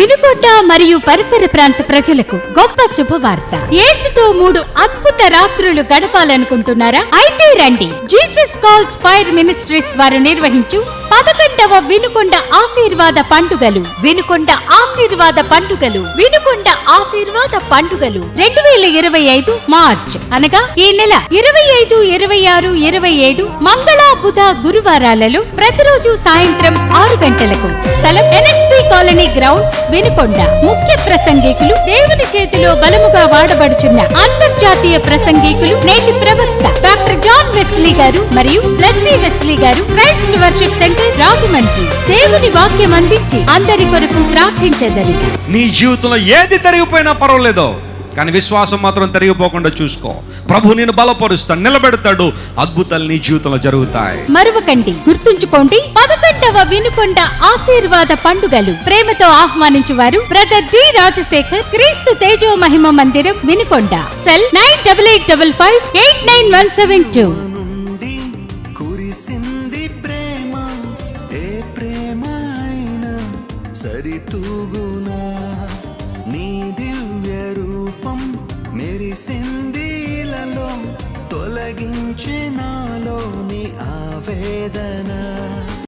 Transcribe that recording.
వినుకొండ మరియు పరిసర ప్రాంత ప్రజలకు గొప్ప శుభవార్త. ఏసుతో మూడు అద్భుత రాత్రులు గడపాలనుకుంటున్నారా? అయితే రండి. జీసస్ కాల్స్ ఫైర్ మినిస్ట్రీస్ వారు నిర్వహించు పదకొండవ వినుకొండ ఆశీర్వాద పండుగలు. వినుకొండ ఆశీర్వాద పండుగలు. వినుకొండ ఆశీర్వాద పండుగలు. రెండు వేల ఇరవై ఐదు మార్చ్. అనగా ఈ నెల ఇరవై ఐదు ఇరవై ఆరు ఇరవై ఏడు మంగళ బుధ గురువారాలలో ప్రతిరోజు సాయంత్రం ఆరు గంటలకు. స్థలం ఎన్ఎస్పి కాలనీ గ్రౌండ్స్ వినుకొండ. ముఖ్య ప్రసంగికులు దేవుని చేతిలో బలముగా వాడబడుచున్న అంతర్జాతీయ ప్రసంగికులు నేటి ప్రవక్త డాక్టర్ జాన్ వెస్లీ గారు మరియు లెస్లీ వెస్లీ గారు క్రైస్ట్ వర్షిప్ సెంటర్ రాజమండ్రి. దేవుని వాక్యం అందించి అందరి కొరకు ప్రార్థించేదని నీ జీవితంలో ఏది తరిగిపోయినా పర్వాలేదో. కానీ విశ్వాసం మాత్రం తరిగిపోకుండా చూసుకో. ప్రభు నేను బలపరుస్తాడు నిలబెడతాడు. అద్భుతాలు నీ జీవితంలో జరుగుతాయి. మరువకండి గుర్తుంచుకోండి పదకొండవ వినుకొండ ఆశీర్వాద పండుగలు. ప్రేమతో ఆహ్వానించు వారు బ్రదర్ డి రాజశేఖర్ క్రీస్తు తేజో మహిమ మందిరం Vinukonda. Cell nine double eight double five eight nine one seven two. సరితూగునా? నీ దివ్య మెరిసింది తొలగించినాలోని ఆవేదన